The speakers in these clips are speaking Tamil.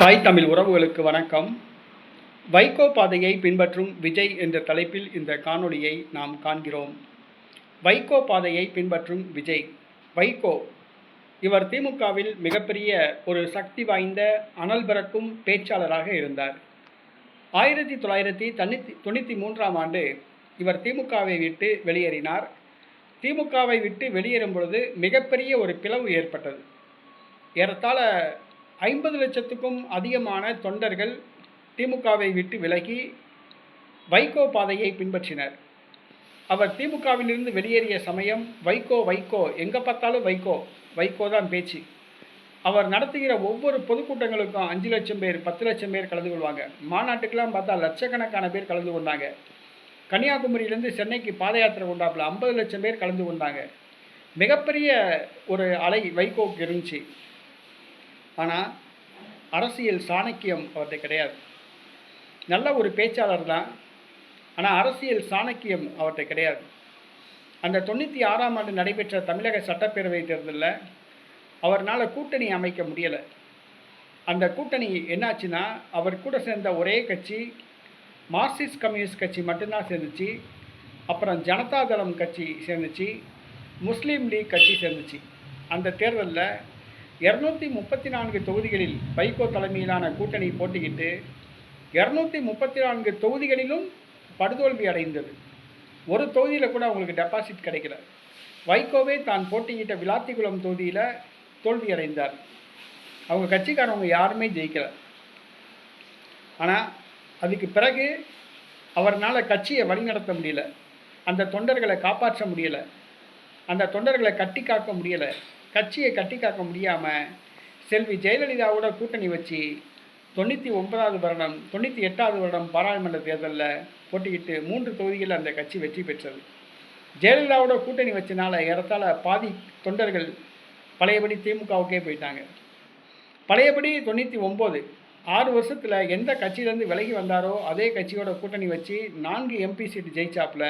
தாய் தமிழ் உறவுகளுக்கு வணக்கம். வைகோ பாதையை பின்பற்றும் விஜய் என்ற தலைப்பில் இந்த காணொளியை நாம் காண்கிறோம். வைகோ பாதையை பின்பற்றும் விஜய். வைகோ இவர் திமுகவில் மிகப்பெரிய ஒரு சக்தி வாய்ந்த அனல் பறக்கும் பேச்சாளராக இருந்தார். ஆயிரத்தி தொள்ளாயிரத்தி தொண்ணூற்றி தொண்ணூற்றி மூன்றாம் ஆண்டு இவர் திமுகவை விட்டு வெளியேறினார். திமுகவை விட்டு வெளியேறும் பொழுது மிகப்பெரிய ஒரு பிளவு ஏற்பட்டது. ஏறத்தாழ ஐம்பது லட்சத்துக்கும் அதிகமான தொண்டர்கள் திமுகவை விட்டு விலகி வைகோ பாதையை பின்பற்றினர். அவர் திமுகவிலிருந்து வெளியேறிய சமயம் வைகோ வைகோ எங்கே பார்த்தாலும் வைகோ வைகோ தான் பேச்சு. அவர் நடத்துகிற ஒவ்வொரு பொதுக்கூட்டங்களுக்கும் அஞ்சு லட்சம் பேர் பத்து லட்சம் பேர் கலந்து கொள்வாங்க. மாநாட்டுக்கெல்லாம் பார்த்தா லட்சக்கணக்கான பேர் கலந்து கொண்டாங்க. கன்னியாகுமரியிலேருந்து சென்னைக்கு பாத யாத்திரை கொண்டாப்புல ஐம்பது லட்சம் பேர் கலந்து கொண்டாங்க. மிகப்பெரிய ஒரு அலை வைகோவுக்கு இருந்துச்சு. ஆனால் அரசியல் சாணக்கியம் அவர்கிட்ட கிடையாது. நல்ல ஒரு பேச்சாளர் தான். ஆனால் அரசியல் சாணக்கியம் அவர்கிட்ட கிடையாது. அந்த தொண்ணூற்றி ஆறாம் ஆண்டு நடைபெற்ற தமிழக சட்டப்பேரவை தேர்தலில் அவர்னால் கூட்டணி அமைக்க முடியலை. அந்த கூட்டணி என்னாச்சுன்னா அவர் கூட சேர்ந்த ஒரே கட்சி மார்க்சிஸ்ட் கம்யூனிஸ்ட் கட்சி மட்டும்தான் சேர்ந்துச்சு. அப்புறம் ஜனதாதளம் கட்சி சேர்ந்துச்சு. முஸ்லீம் லீக் கட்சி சேர்ந்துச்சு. அந்த தேர்தலில் இரநூத்தி முப்பத்தி நான்கு தொகுதிகளில் வைகோ தலைமையிலான கூட்டணி போட்டியிட்டு இரநூத்தி முப்பத்தி நான்கு தொகுதிகளிலும் படுதோல்வி அடைந்தது. ஒரு தொகுதியில் கூட அவங்களுக்கு டெபாசிட் கிடைக்கல. வைகோவே தான் போட்டியிட்ட விளாத்திக்குளம் தொகுதியில் தோல்வி அடைந்தார். அவங்க கட்சிக்காரவங்க யாருமே ஜெயிக்கலை. ஆனால் அதுக்கு பிறகு அவர்னால் கட்சியை வழிநடத்த முடியல. அந்த தொண்டர்களை காப்பாற்ற முடியலை. அந்த தொண்டர்களை கட்டி காக்க முடியலை. கட்சியை கட்டி காக்க முடியாமல் செல்வி ஜெயலலிதாவோட கூட்டணி வச்சு தொண்ணூற்றி ஒன்பதாவது வருடம் தொண்ணூற்றி எட்டாவது வருடம் பாராளுமன்ற தேர்தலில் போட்டியிட்டு மூன்று தொகுதிகளில் அந்த கட்சி வெற்றி பெற்றது. ஜெயலலிதாவோட கூட்டணி வச்சனால ஏறத்தாழ பாதி தொண்டர்கள் பழையபடி திமுகவுக்கே போயிட்டாங்க. பழையபடி தொண்ணூற்றி ஒம்பது ஆறு வருஷத்தில் எந்த கட்சியிலேருந்து விலகி வந்தாரோ அதே கட்சியோட கூட்டணி வச்சு நான்கு எம்பி சீட்டு ஜெயிச்சாப்புல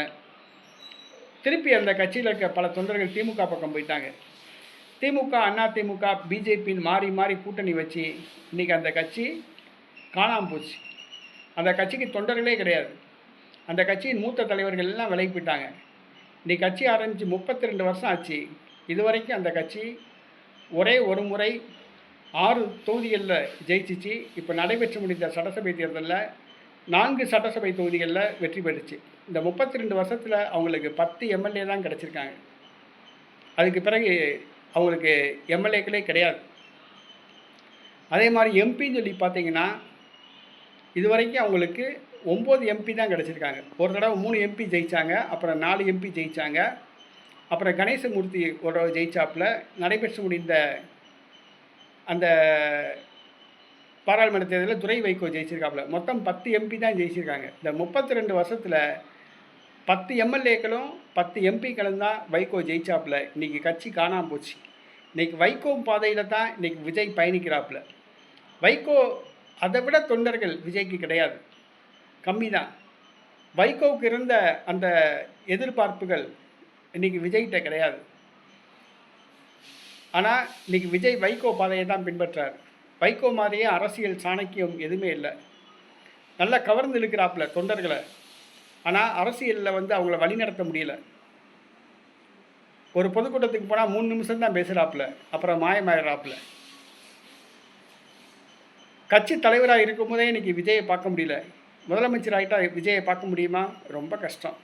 திருப்பி அந்த கட்சியில் இருக்க பல தொண்டர்கள் திமுக பக்கம் போயிட்டாங்க. திமுக அண்ணா திமுக பிஜேபின்னு மாறி மாறி கூட்டணி வச்சு இன்றைக்கி அந்த கட்சி காணாமல் போச்சு. அந்த கட்சிக்கு தொண்டர்களே கிடையாது. அந்த கட்சியின் மூத்த தலைவர்கள் எல்லாம் விலகி போயிட்டாங்க இன்றைக்கி கட்சி ஆரம்பித்து முப்பத்தி ரெண்டு வருஷம் ஆச்சு. இதுவரைக்கும் அந்த கட்சி ஒரே ஒரு முறை ஆறு தொகுதிகளில் ஜெயிச்சிச்சு. இப்போ நடைபெற்று முடிந்த சட்டசபை தேர்தலில் நான்கு சட்டசபை தொகுதிகளில் வெற்றி பெற்றுச்சு. இந்த முப்பத்தி ரெண்டு வருஷத்தில் அவங்களுக்கு பத்து எம்எல்ஏ தான் கிடச்சிருக்காங்க. அதுக்கு பிறகு அவங்களுக்கு எம்எல்ஏக்களே கிடையாது. அதே மாதிரி எம்பின்னு சொல்லி பார்த்தீங்கன்னா இதுவரைக்கும் அவங்களுக்கு ஒம்பது எம்பி தான் கிடச்சிருக்காங்க. ஒரு தடவை மூணு எம்பி ஜெயித்தாங்க அப்புறம் நாலு எம்பி ஜெயித்தாங்க அப்புறம் கணேசமூர்த்தி ஒரு தடவை ஜெயிச்சாப்பில் நடைபெற்று முடிந்த அந்த பாராளுமன்ற தேர்தலில் துறை வைகோ ஜெயிச்சிருக்காப்புல. மொத்தம் பத்து எம்பி தான் ஜெயிச்சிருக்காங்க. இந்த முப்பத்தி ரெண்டு வருஷத்தில் பத்து எம்எல்ஏக்களும் பத்து எம்பிக்களும் தான் வைகோ ஜெயிச்சாப்புல. இன்றைக்கி கட்சி காணாமல் போச்சு. இன்றைக்கி வைகோ பாதையில் தான் இன்றைக்கி விஜய் பயணிக்கிறாப்புல. வைகோ அதை விட தொண்டர்கள் விஜய்க்கு கிடையாது. கம்மி தான் வைகோவுக்கு இருந்த அந்த எதிர்பார்ப்புகள் இன்றைக்கி விஜய்கிட்ட கிடையாது. ஆனால் இன்றைக்கி விஜய் வைகோ பாதையை தான் பின்பற்றார். வைகோ மாதிரியே அரசியல் சாணக்கியம் எதுவுமே இல்லை. நல்லா கவர்ந்து இழுக்கிறாப்புல தொண்டர்களை. ஆனால் அரசியலில் வந்து அவங்கள வழிநடத்த முடியல. ஒரு பொதுக்கூட்டத்துக்கு போனால் மூணு நிமிஷம் தான் பேசுகிறாப்புல அப்புறம் மாயமாயிடுறாப்புல. கட்சி தலைவராக இருக்கும்போதே இன்றைக்கி விஜயை பார்க்க முடியல. முதலமைச்சர் ஆகிட்டா விஜயை பார்க்க முடியுமா? ரொம்ப கஷ்டம்.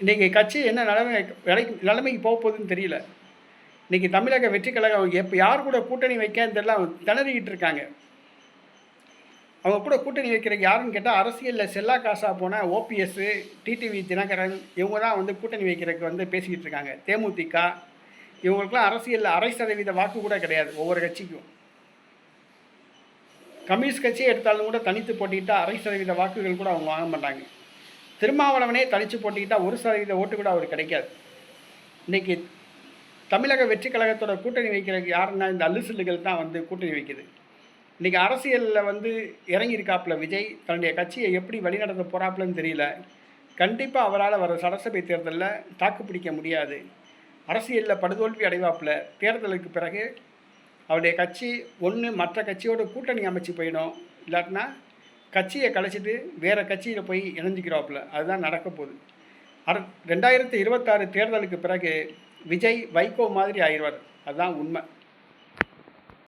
இன்றைக்கி கட்சி என்ன நிலைமை வேலைக்கு நிலைமைக்கு போக போகுதுன்னு தெரியல. இன்றைக்கி தமிழக வெற்றி கழகம் எப்போ யார் கூட கூட்டணி வைக்கன்னு தெரியல அவங்க திணறிக்கிட்டு இருக்காங்க. அவங்க கூட கூட்டணி வைக்கிறதுக்கு யாருன்னு கேட்டால் அரசியலில் செல்லா காசாக போன ஓபிஎஸ்ஸு டிடிவி தினகரன் இவங்க தான் வந்து கூட்டணி வைக்கிறதுக்கு வந்து பேசிக்கிட்டு இருக்காங்க. தேமுதிக இவங்களுக்குலாம் அரசியலில் அரை சதவீத வாக்கு கூட கிடையாது ஒவ்வொரு கட்சிக்கும். கம்யூனிஸ்ட் கட்சியை எடுத்தாலும் கூட தனித்து போட்டிக்கிட்டால் அரை சதவீத வாக்குகள் கூட அவங்க வாங்க மாட்டாங்க. திருமாவளவனே தனித்து போட்டிக்கிட்டால் ஒரு சதவீத ஓட்டு கூட அவர் கிடைக்காது. இன்றைக்கி தமிழக வெற்றி கழகத்தோட கூட்டணி வைக்கிறதுக்கு யாருன்னா இந்த அல்லுசில்லுகள் தான் வந்து கூட்டணி வைக்குது. இன்றைக்கி அரசியலில் வந்து இறங்கியிருக்காப்புல விஜய் தன்னுடைய கட்சியை எப்படி வழிநடத்த போகிறாப்புலன்னு தெரியல. கண்டிப்பாக அவரால் வர சட்டசபை தேர்தலில் தாக்கு பிடிக்க முடியாது. அரசியலில் படுதோல்வி அடைவாப்புல. தேர்தலுக்கு பிறகு அவருடைய கட்சி ஒன்று மற்ற கட்சியோட கூட்டணி அமைச்சு போயிடும். இல்லாட்டினா கட்சியை கலைச்சிட்டு வேறு கட்சியில் போய் இணைஞ்சிக்கிறாப்புல. அதுதான் நடக்க போகுது. அட ரெண்டாயிரத்தி இருபத்தாறு தேர்தலுக்கு பிறகு விஜய் வைகோ மாதிரி ஆயிடுவார். அதுதான் உண்மை.